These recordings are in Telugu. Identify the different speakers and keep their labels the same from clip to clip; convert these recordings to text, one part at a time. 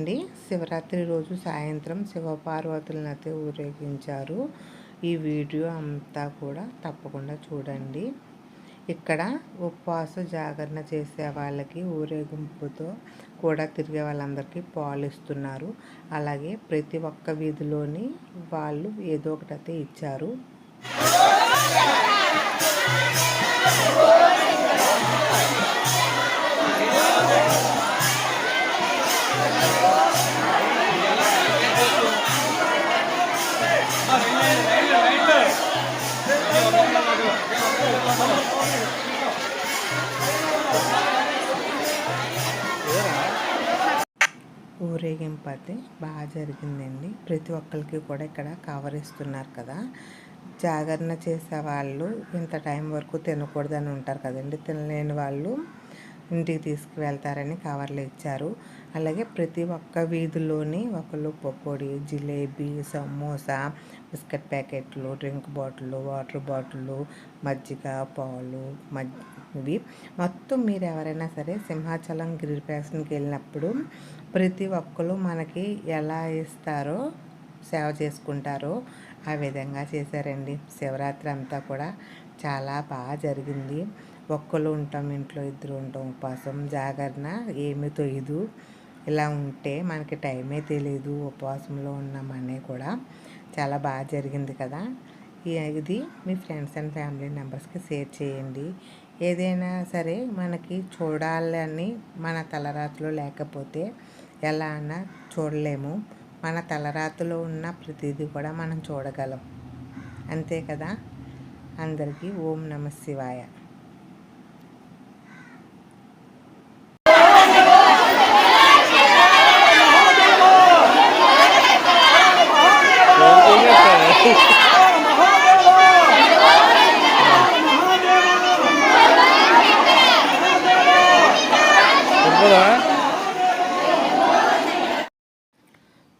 Speaker 1: అండి. శివరాత్రి రోజు సాయంత్రం శివపార్వతులనైతే ఊరేగించారు. ఈ వీడియో అంతా కూడా తప్పకుండా చూడండి. ఇక్కడ ఉపవాస జాగరణ చేసే వాళ్ళకి ఊరేగింపుతో కూడా తిరిగే వాళ్ళందరికీ పాలు ఇస్తున్నారు. అలాగే ప్రతి ఒక్క వీధిలోని వాళ్ళు ఏదో ఒకటి అయితే ఇచ్చారు. ఊరేగింపు అయితే బాగా జరిగిందండి. ప్రతి ఒక్కరికి కూడా ఇక్కడ కవర్ ఇస్తున్నారు కదా. జాగరణ చేసే వాళ్ళు ఇంత టైం వరకు తినకూడదని ఉంటారు కదండి. తినలేని వాళ్ళు ఇంటికి తీసుకువెళ్తారని కవర్లు ఇచ్చారు. అలాగే ప్రతి ఒక్క వీధిలోని ఒకళ్ళు పకోడీ జిలేబీ సమోసా బిస్కెట్ ప్యాకెట్లు డ్రింక్ బాటిల్ వాటర్ బాటిల్ మజ్జిగ పాలు మజ్జి ఇవి. మొత్తం మీరు ఎవరైనా సరే సింహాచలం గిరిప్రదర్శనకి వెళ్ళినప్పుడు ప్రతి ఒక్కరు మనకి ఎలా ఇస్తారో సేవ చేసుకుంటారో ఆ విధంగా చేశారండి. శివరాత్రి అంతా కూడా చాలా బాగా జరిగింది. ఒక్కరు ఉంటాం ఇంట్లో ఇద్దరు ఉంటాం. ఉపవాసం జాగరణ ఏమీ తొయ్యదు. ఇలా ఉంటే మనకి టైమే తెలియదు ఉపవాసంలో ఉన్నామనే కూడా చాలా బాగా జరిగింది కదా. ఇది మీ ఫ్రెండ్స్ అండ్ ఫ్యామిలీ మెంబర్స్కి షేర్ చేయండి. ఏదైనా సరే మనకి చూడాలని మన తలరాతిలో లేకపోతే ఎలా అన్నా చూడలేము. మన తలరాతిలో ఉన్న ప్రతిదీ కూడా మనం చూడగలం. అంతే కదా? అందరికీ ఓం నమ శివాయ.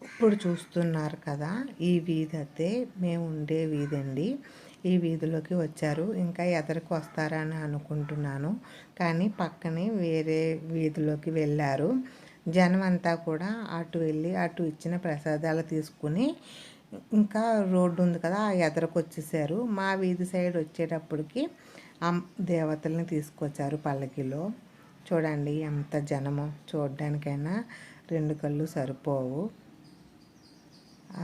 Speaker 1: ఇప్పుడు చూస్తున్నారు కదా ఈ వీధి అయితే మేము ఉండే వీధి అండి. ఈ వీధిలోకి వచ్చారు. ఇంకా ఎదరికి వస్తారని అనుకుంటున్నాను. కానీ పక్కనే వేరే వీధిలోకి వెళ్ళారు. జనం అంతా కూడా అటు వెళ్ళి అటు ఇచ్చిన ప్రసాదాలు తీసుకుని ఇంకా రోడ్డు ఉంది కదా ఆ ఎదరకు వచ్చేసారు. మా వీధి సైడ్ వచ్చేటప్పటికి దేవతల్ని తీసుకొచ్చారు పల్లకిలో. చూడండి ఎంత జనము చూడడానికైనా రెండు కళ్ళు సరిపోవు.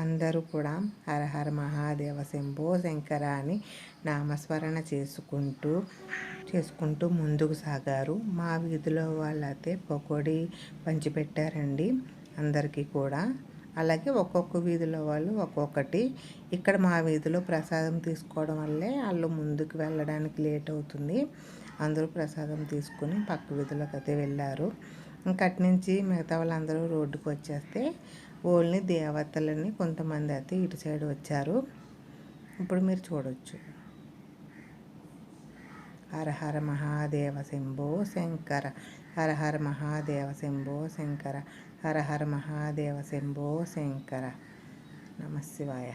Speaker 1: అందరూ కూడా హరహర మహాదేవ శంభో శంకర అని నామస్మరణ చేసుకుంటూ చేసుకుంటూ ముందుకు సాగారు. మా వీధిలో వాళ్ళైతే పకోడీ పంచిపెట్టారండి అందరికీ కూడా. అలాగే ఒక్కొక్క వీధిలో వాళ్ళు ఒక్కొక్కటి. ఇక్కడ మా వీధిలో ప్రసాదం తీసుకోవడం వల్లే వాళ్ళు ముందుకు వెళ్ళడానికి లేట్ అవుతుంది. అందరూ ప్రసాదం తీసుకుని పక్క వీధులకు అయితే వెళ్ళారు. ఇంకా నుంచి మిగతా వాళ్ళందరూ రోడ్డుకు వచ్చేస్తే ఓన్లీ దేవతలని కొంతమంది అయితే ఇటు సైడ్ వచ్చారు. ఇప్పుడు మీరు చూడవచ్చు హరహర మహాదేవ శంభో శంకర హరహర మహాదేవ శంభో శంకర హరహర మహాదేవ శంభో శంకర. నమశివాయ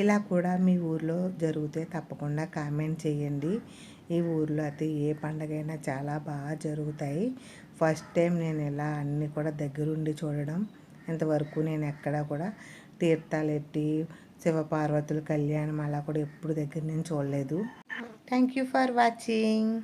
Speaker 1: ఇలా కూడా మీ ఊర్లో జరిగితే తప్పకుండా కామెంట్ చేయండి. ఈ ఊర్లో అయితే ఏ పండగైనా చాలా బాగా జరుగుతాయి. ఫస్ట్ టైం నేను ఇలా అన్నీ కూడా దగ్గరుండి చూడడం ఇంతవరకు నేను ఎక్కడా కూడా తీర్థాలు ఎట్టి శివపార్వతుల కళ్యాణం అలా కూడా ఎప్పుడు దగ్గర నేను చూడలేదు. Thank you for watching